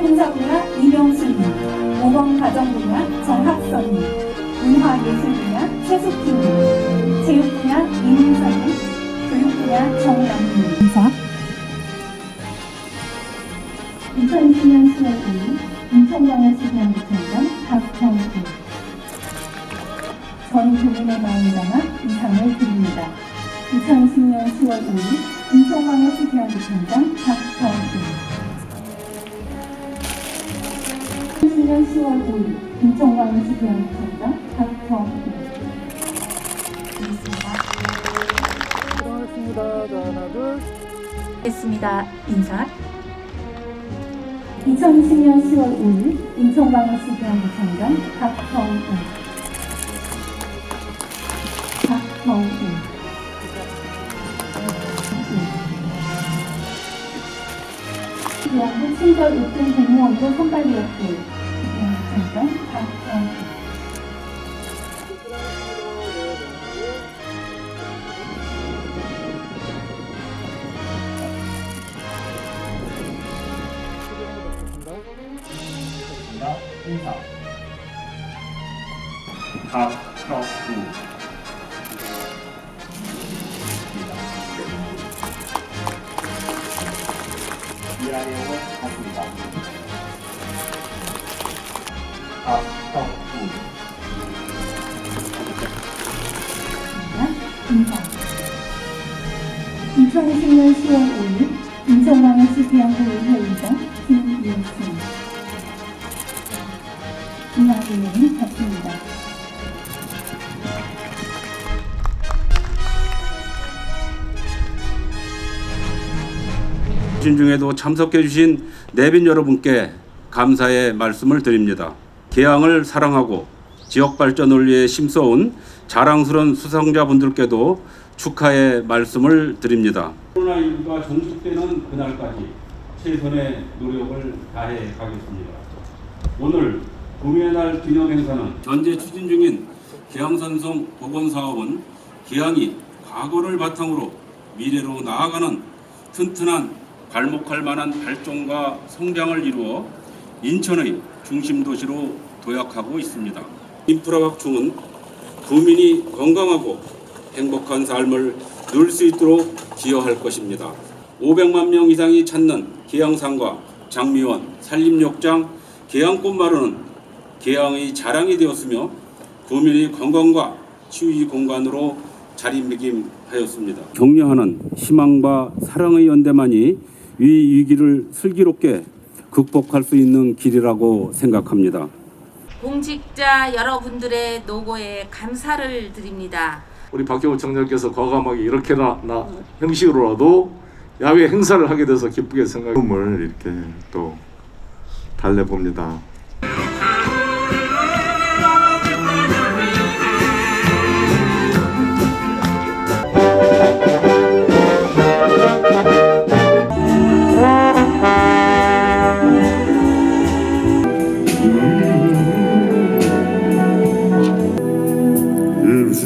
사회봉사 분야 이명수님, 모범가정 분야 정학선님, 문화예술 분야 최숙희님, 체육 분야 이민선님, 교육 분야 정양님. 감사. 2020년 10월 2일 인천광역시 대한구청장 박정희 전 교민의 마음을 담아 이 상을 드립니다. 2020년 10월 5일 인천광역시 대한구청장 박정희 2020년 10월 5일 인천광역시 대한구청장 박정희 들어가겠습니다. 자, 하나, 둘. 했습니다. 인사. 2020년 10월 5일 인천광역시 대한구청장 박정희 박정희 대한민국 친절 육등 공무원으로 선발되었고. 나 인사. 박혁 우 일할 내용을 받습니다. 박혁우 인사. 2020년 10월 5일 인천광역시 대한구의 회 의장 김예순 이하교육이 받습니다. 신 중에도 참석해 주신 내빈 여러분께 감사의 말씀을 드립니다. 개항을 사랑하고 지역 발전을 위해 힘써온 자랑스러운 수상자분들께도 축하의 말씀을 드립니다. 코로나19가 종식되는 그날까지 최선의 노력을 다해 가겠습니다. 오늘 구미의 날 기념 행사는 현재 추진 중인 계양산성 복원 사업은 계양이 과거를 바탕으로 미래로 나아가는 튼튼한 발목할 만한 발전과 성장을 이루어 인천의 중심 도시로 도약하고 있습니다. 인프라 확충은 구민이 건강하고 행복한 삶을 누릴 수 있도록 기여할 것입니다. 500만 명 이상이 찾는 계양산과 장미원, 산림욕장, 계양꽃마루는 계양의 자랑이 되었으며 구민의 건강과 치유의 공간으로 자리매김하였습니다. 격려하는 희망과 사랑의 연대만이 이 위기를 슬기롭게 극복할 수 있는 길이라고 생각합니다. 공직자 여러분들의 노고에 감사를 드립니다. 우리 박경호 청장께서 과감하게 이렇게나 나 형식으로라도 야외 행사를 하게 돼서 기쁘게 생각. 꿈을 이렇게 또 달래봅니다.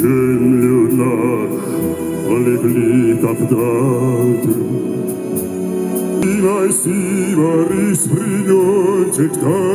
землю на олегли топтать. И на сима рис придет к нам.